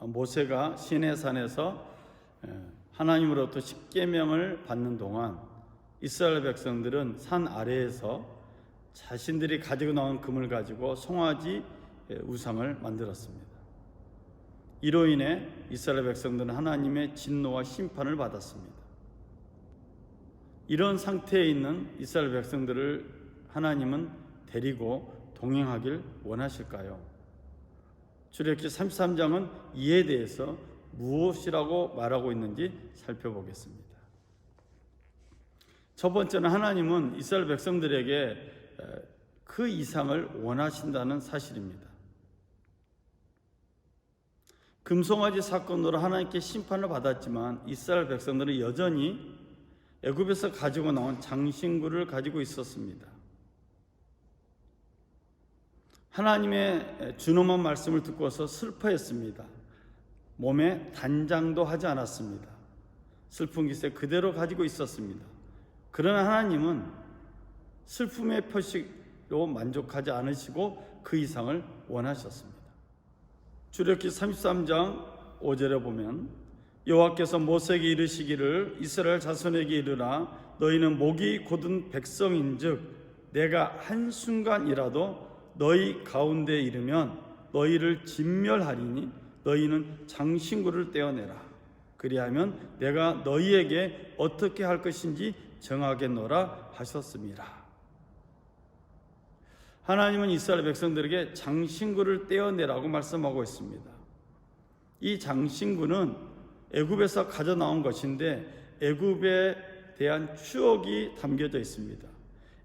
모세가 시내산에서 하나님으로부터 십계명을 받는 동안 이스라엘 백성들은 산 아래에서 자신들이 가지고 나온 금을 가지고 송아지 우상을 만들었습니다. 이로 인해 이스라엘 백성들은 하나님의 진노와 심판을 받았습니다. 이런 상태에 있는 이스라엘 백성들을 하나님은 데리고 동행하길 원하실까요? 출애굽기 33장은 이에 대해서 무엇이라고 말하고 있는지 살펴보겠습니다. 첫 번째는 하나님은 이스라엘 백성들에게 그 이상을 원하신다는 사실입니다. 금송아지 사건으로 하나님께 심판을 받았지만 이스라엘 백성들은 여전히 애굽에서 가지고 나온 장신구를 가지고 있었습니다. 하나님의 준엄한 말씀을 듣고서 슬퍼했습니다. 몸에 단장도 하지 않았습니다. 슬픈 기세 그대로 가지고 있었습니다. 그러나 하나님은 슬픔의 표식로 만족하지 않으시고 그 이상을 원하셨습니다. 출애굽기 33장 5절에 보면 여호와께서 모세에게 이르시기를 이스라엘 자손에게 이르라 너희는 목이 곧은 백성인즉 내가 한 순간이라도 너희 가운데 이르면 너희를 진멸하리니 너희는 장신구를 떼어내라 그리하면 내가 너희에게 어떻게 할 것인지 정하겠노라 하셨습니다. 하나님은 이스라엘 백성들에게 장신구를 떼어내라고 말씀하고 있습니다. 이 장신구는 애굽에서 가져 나온 것인데 애굽에 대한 추억이 담겨져 있습니다.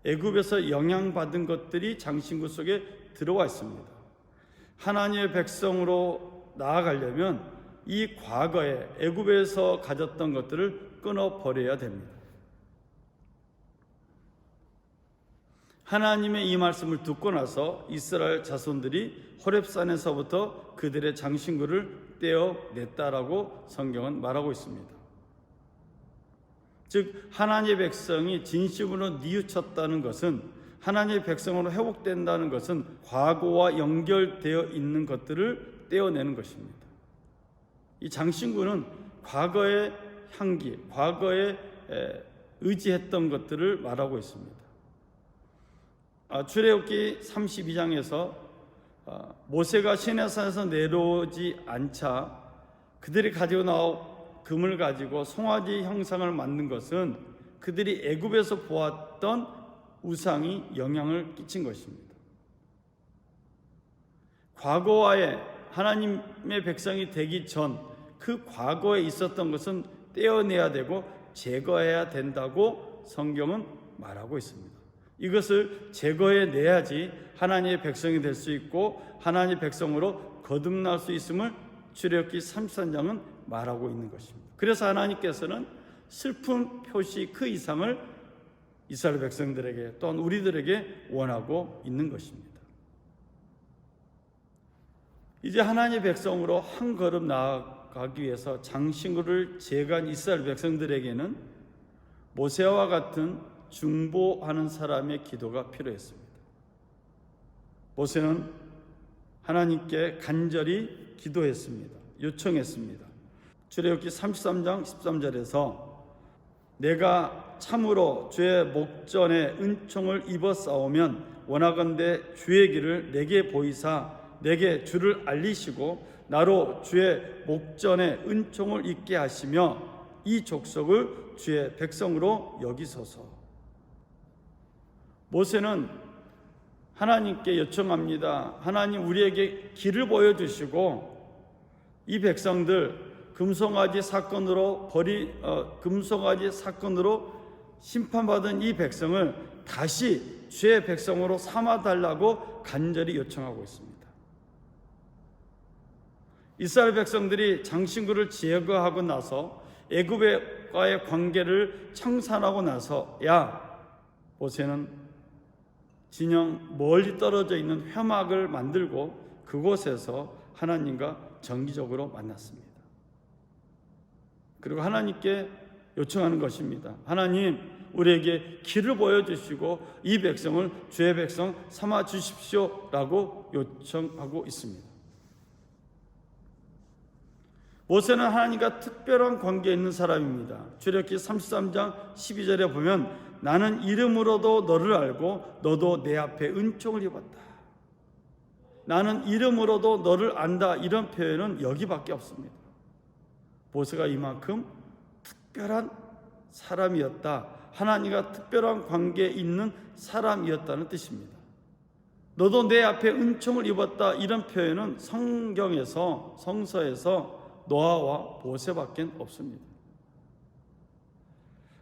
애굽에서 영향받은 것들이 장신구 속에 들어와 있습니다. 하나님의 백성으로 나아가려면 이 과거에 애굽에서 가졌던 것들을 끊어 버려야 됩니다. 하나님의 이 말씀을 듣고 나서 이스라엘 자손들이 호렙산에서부터 그들의 장신구를 떼어냈다라고 성경은 말하고 있습니다. 즉 하나님의 백성이 진심으로 뉘우쳤다는 것은 하나님의 백성으로 회복된다는 것은 과거와 연결되어 있는 것들을 떼어내는 것입니다. 이 장신구는 과거의 향기, 과거에 의지했던 것들을 말하고 있습니다. 아, 출애굽기 32장에서 아, 모세가 시내산에서 내려오지 않자 그들이 가지고 나온 금을 가지고 송아지 형상을 만든 것은 그들이 애굽에서 보았던 우상이 영향을 끼친 것입니다. 과거와의 하나님의 백성이 되기 전 그 과거에 있었던 것은 떼어내야 되고 제거해야 된다고 성경은 말하고 있습니다. 이것을 제거해 내야지 하나님의 백성이 될 수 있고 하나님의 백성으로 거듭날 수 있음을 출애굽기 33장은 말하고 있는 것입니다. 그래서 하나님께서는 슬픈 표시 그 이상을 이스라엘 백성들에게 또한 우리들에게 원하고 있는 것입니다. 이제 하나님의 백성으로 한 걸음 나아가기 위해서 장신구를 제거한 이스라엘 백성들에게는 모세와 같은 중보하는 사람의 기도가 필요했습니다. 모세는 하나님께 간절히 기도했습니다. 요청했습니다. 출애굽기 33장 13절에서 내가 참으로 주의 목전에 은총을 입어 싸우면 원하건대 주의 길을 내게 보이사 내게 주를 알리시고 나로 주의 목전에 은총을 입게 하시며 이 족속을 주의 백성으로 여기소서. 모세는 하나님께 요청합니다. 하나님 우리에게 길을 보여주시고 이 백성들 금송아지 사건으로 버리 어, 금송아지 사건으로 심판받은 이 백성을 다시 주의 백성으로 삼아 달라고 간절히 요청하고 있습니다. 이스라엘 백성들이 장신구를 제거하고 나서 애굽과의 관계를 청산하고 나서야 모세는 진영 멀리 떨어져 있는 회막을 만들고 그곳에서 하나님과 정기적으로 만났습니다. 그리고 하나님께 요청하는 것입니다. 하나님, 우리에게 길을 보여주시고 이 백성을 주의 백성 삼아 주십시오 라고 요청하고 있습니다. 모세는 하나님과 특별한 관계에 있는 사람입니다. 출애굽기 33장 12절에 보면 나는 이름으로도 너를 알고 너도 내 앞에 은총을 입었다. 나는 이름으로도 너를 안다 이런 표현은 여기밖에 없습니다. 모세가 이만큼 특별한 사람이었다. 하나님과 특별한 관계에 있는 사람이었다는 뜻입니다. 너도 내 앞에 은총을 입었다 이런 표현은 성경에서 성서에서 노아와 모세밖에 없습니다.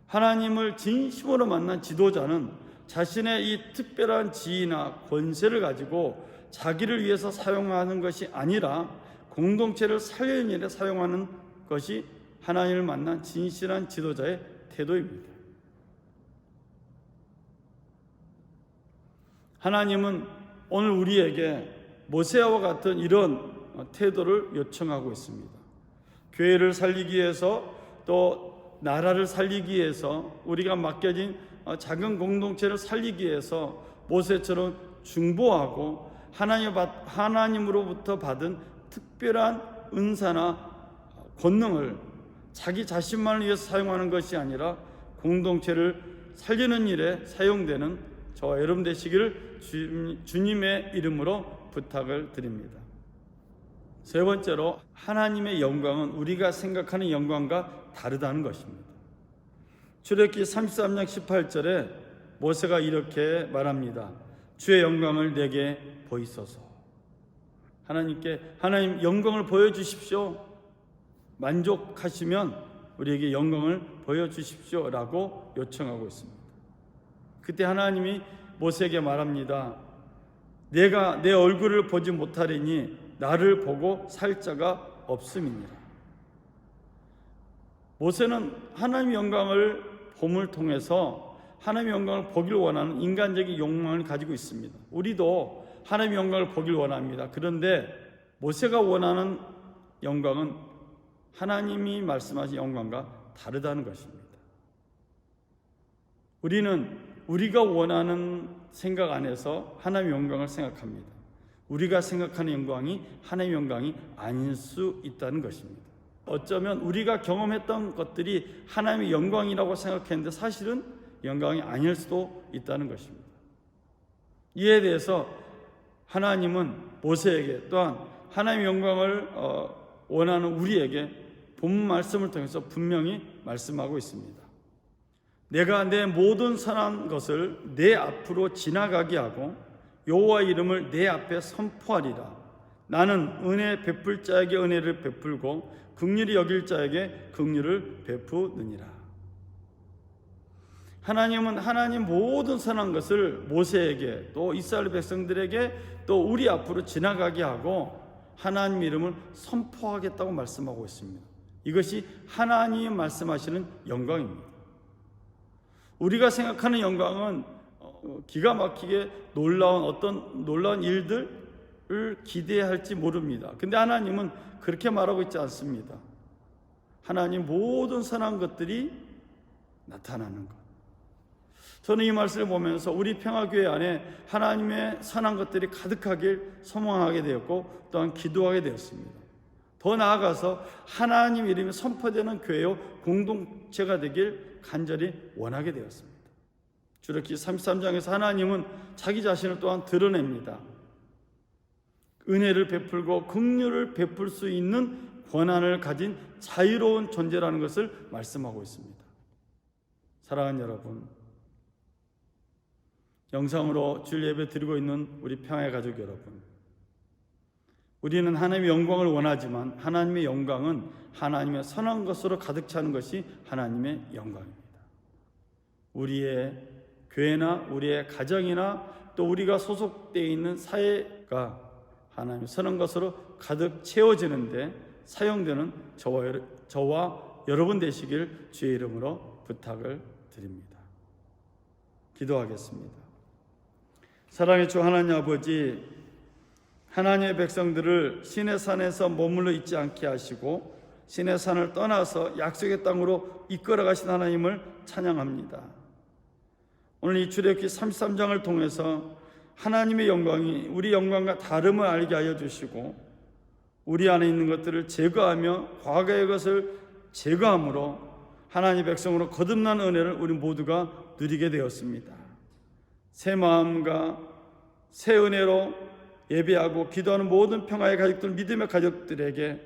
하나님을 진심으로 만난 지도자는 자신의 이 특별한 지위나 권세를 가지고 자기를 위해서 사용하는 것이 아니라 공동체를 살리는 일에 사용하는 것이 하나님을 만난 진실한 지도자의 태도입니다. 하나님은 오늘 우리에게 모세와 같은 이런 태도를 요청하고 있습니다. 교회를 살리기 위해서 또 나라를 살리기 위해서 우리가 맡겨진 작은 공동체를 살리기 위해서 모세처럼 중보하고 하나님 하나님으로부터 받은 특별한 은사나 권능을 자기 자신만을 위해서 사용하는 것이 아니라 공동체를 살리는 일에 사용되는 저와 여러분 되시기를 주님의 이름으로 부탁을 드립니다. 세 번째로 하나님의 영광은 우리가 생각하는 영광과 다르다는 것입니다. 출애굽기 33장 18절에 모세가 이렇게 말합니다. 주의 영광을 내게 보이소서. 하나님께 하나님 영광을 보여 주십시오. 만족하시면 우리에게 영광을 보여 주십시오라고 요청하고 있습니다. 그때 하나님이 모세에게 말합니다. 내가 내 얼굴을 보지 못하리니 나를 보고 살 자가 없음이니라. 모세는 하나님의 영광을 봄을 통해서 하나님의 영광을 보길 원하는 인간적인 욕망을 가지고 있습니다. 우리도 하나님의 영광을 보길 원합니다. 그런데 모세가 원하는 영광은 하나님이 말씀하신 영광과 다르다는 것입니다. 우리는 우리가 원하는 생각 안에서 하나님의 영광을 생각합니다. 우리가 생각하는 영광이 하나님의 영광이 아닐 수 있다는 것입니다. 어쩌면 우리가 경험했던 것들이 하나님의 영광이라고 생각했는데 사실은 영광이 아닐 수도 있다는 것입니다. 이에 대해서 하나님은 모세에게 또한 하나님의 영광을 어, 원하는 우리에게 본 말씀을 통해서 분명히 말씀하고 있습니다. 내가 내 모든 선한 것을 내 앞으로 지나가게 하고 여호와 이름을 내 앞에 선포하리라. 나는 은혜 베풀 자에게 은혜를 베풀고 긍휼히 여길 자에게 긍휼을 베푸느니라. 하나님은 하나님 모든 선한 것을 모세에게 또 이스라엘 백성들에게 또 우리 앞으로 지나가게 하고 하나님 이름을 선포하겠다고 말씀하고 있습니다. 이것이 하나님이 말씀하시는 영광입니다. 우리가 생각하는 영광은 어, 기가 막히게 놀라운 어떤 놀라운 일들을 기대할지 모릅니다. 근데 하나님은 그렇게 말하고 있지 않습니다. 하나님 모든 선한 것들이 나타나는 것. 저는 이 말씀을 보면서 우리 평화교회 안에 하나님의 선한 것들이 가득하길 소망하게 되었고 또한 기도하게 되었습니다. 더 나아가서 하나님 이름이 선포되는 교회요 공동체가 되길 간절히 원하게 되었습니다. 주력기 33장에서 하나님은 자기 자신을 또한 드러냅니다. 은혜를 베풀고 긍휼을 베풀 수 있는 권한을 가진 자유로운 존재라는 것을 말씀하고 있습니다. 사랑하는 여러분, 영상으로 주일 예배 드리고 있는 우리 평화의 가족 여러분, 우리는 하나님의 영광을 원하지만 하나님의 영광은 하나님의 선한 것으로 가득 차는 것이 하나님의 영광입니다. 우리의 교회나 우리의 가정이나 또 우리가 소속되어 있는 사회가 하나님의 선한 것으로 가득 채워지는데 사용되는 저와, 저와 여러분 되시길 주의 이름으로 부탁을 드립니다. 기도하겠습니다. 사랑의 주 하나님 아버지, 하나님의 백성들을 신의 산에서 머물러 있지 않게 하시고 신의 산을 떠나서 약속의 땅으로 이끌어 가신 하나님을 찬양합니다. 오늘 이 출애굽기 33장을 통해서 하나님의 영광이 우리 영광과 다름을 알게 하여 주시고 우리 안에 있는 것들을 제거하며 과거의 것을 제거함으로 하나님 백성으로 거듭난 은혜를 우리 모두가 누리게 되었습니다. 새 마음과 새 은혜로 예배하고 기도하는 모든 평화의 가족들, 믿음의 가족들에게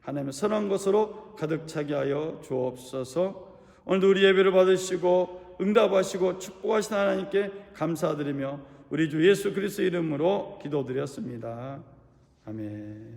하나님의 선한 것으로 가득 차게 하여 주옵소서. 오늘도 우리 예배를 받으시고 응답하시고 축복하신 하나님께 감사드리며 우리 주 예수 그리스도 이름으로 기도드렸습니다. 아멘.